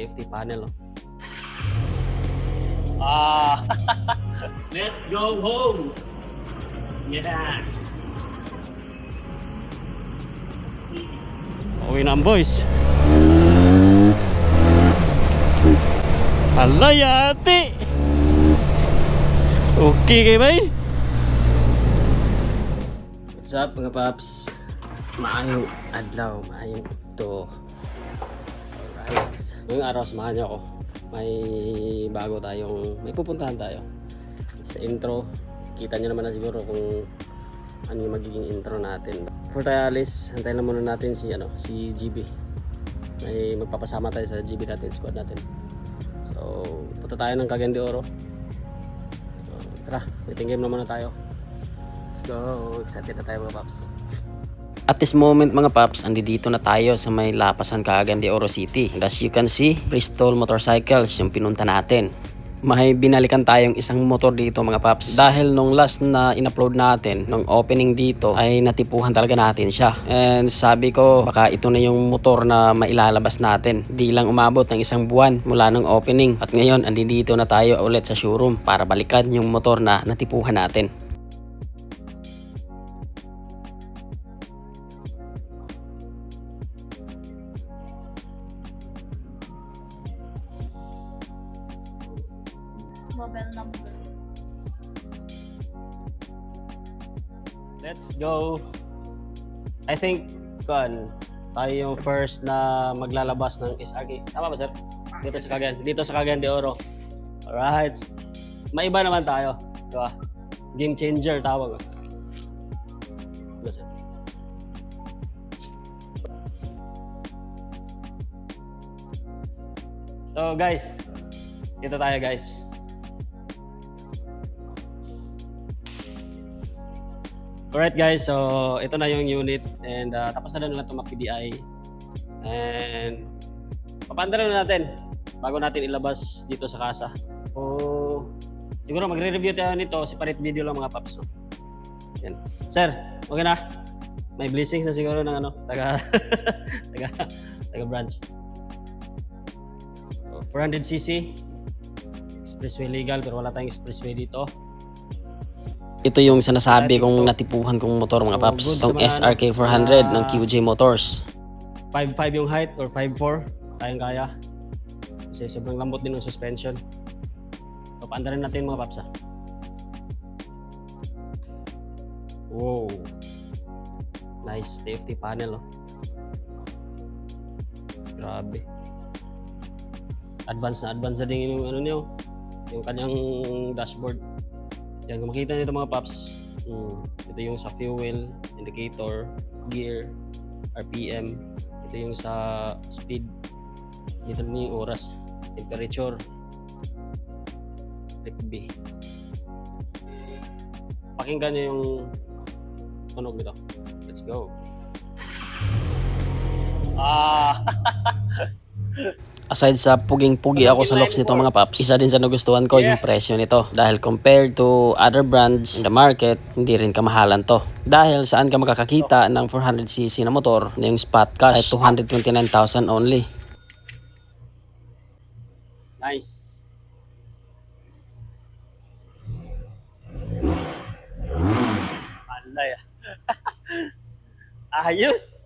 safety panel. Oh. Ah, let's go home. Yeah. Uwi na ang boys. Alay ate. Okay kayo bay? What's up mga paps? Maayong adlaw, maayong to. Alright. Ngayong araw samahan niyo ako. May bago tayong, may pupuntahan tayo. Sa intro, kita niyo naman na siguro kung ano yung magiging intro natin. Before tayo alis, antayin lang muna natin si ano, si GB. May magpapasama tayo sa GB natin, squad natin. So, punta tayo ng Cagayan de Oro. So, tara, waiting game na muna tayo. Let's go. Excited na tayo mga paps. At this moment mga paps, andito na tayo sa may lapasan Cagayan de Oro City. And as you can see, Bristol Motorcycles yung pinunta natin. May binalikan tayong isang motor dito mga paps. Dahil nung last na in-upload natin, nung opening dito, ay natipuhan talaga natin siya. And sabi ko, baka ito na yung motor na mailalabas natin. Di lang umabot ng isang buwan mula ng opening. At ngayon, andito na tayo ulit sa showroom para balikan yung motor na natipuhan natin. Mobile number. Let's go. I think, kan, tayo yung first na maglalabas ng SRK. Tama ba, sir? Dito sa Cagayan. Dito sa Cagayan de Oro. Alright. Maiba naman tayo. Di ba? Game changer tawag. Diba? So, guys. Dito tayo, guys. Alright guys, so ito na yung unit and uh, tapos na na ito mag-PDI and papanda na natin bago natin ilabas dito sa kasa. So siguro magre-review tayo nito, separate video lang mga paps. No? Yan. Sir, okay na? May blessings na siguro ng ano, taga taga taga branch. So, 400cc expressway legal pero wala tayong expressway dito. Ito yung sinasabi kong natipuhan kong motor mga Oh, paps. mga SRK 400 ano, ng ah, QJ Motors. 5'5 yung height or 5'4, kayang-kaya. Kasi sobrang lambot din ng suspension. So, paandarin natin mga paps ha. Wow. Nice safety panel oh. Grabe. Advance na advance na din yung ano niyo, yung kanyang dashboard. Yan, kung makita nito mga paps, mm, ito yung sa fuel, indicator, gear, RPM, ito yung sa speed, dito rin yung oras, temperature, trip B. Pakinggan nyo yung tunog nito. Let's go. Ah! Aside sa puging-pugi ako sa looks nito mga paps, isa din sa nagustuhan ko yung presyo nito. Dahil compared to other brands in the market, hindi rin kamahalan to. Dahil saan ka makakakita ng 400cc na motor na yung spot cash ay 229,000 only. Nice. Alay. Ayos.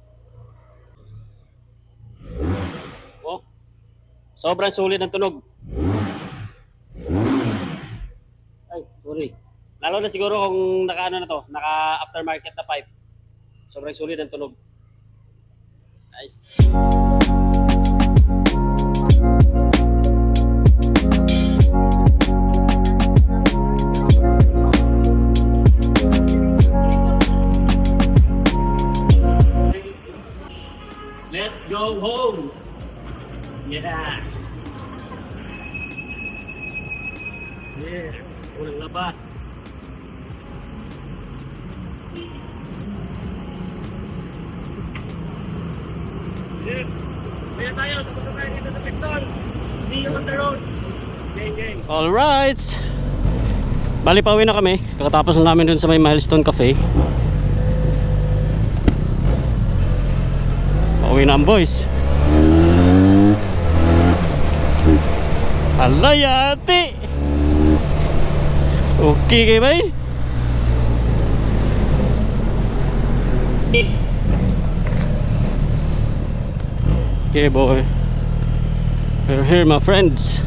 Sobrang sulit ng tunog. Ay, sorry. Lalo na siguro kung naka ano na to, naka aftermarket na pipe. Sobrang sulit ng tunog. Nice. Let's go home. Yeah. Yeah. Unang labas. Yeah. Kaya tayo, tapos na tayo dito sa Picton. See you on the road. Gang, gang. Alright. Bali pauwi na kami. Kakatapos na namin dun sa may Milestone Cafe. Pauwi na ang boys. Alay ate! Okay kay bay? Okay boy. We're here my friends.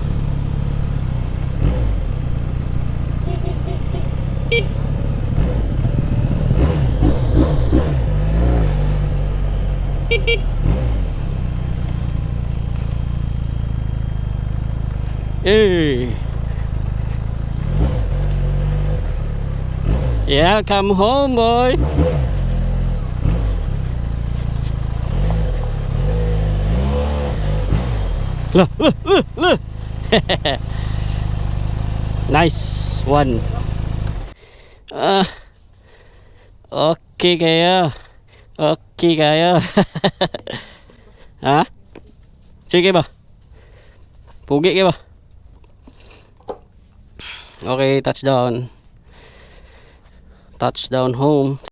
Hey. Yeah, come home, boy. Look, look, look, look. nice one. Ah. okay kayo. Okay kayo. ha? Sige ba? Pugi kayo ba? Okay, touchdown. Touchdown home.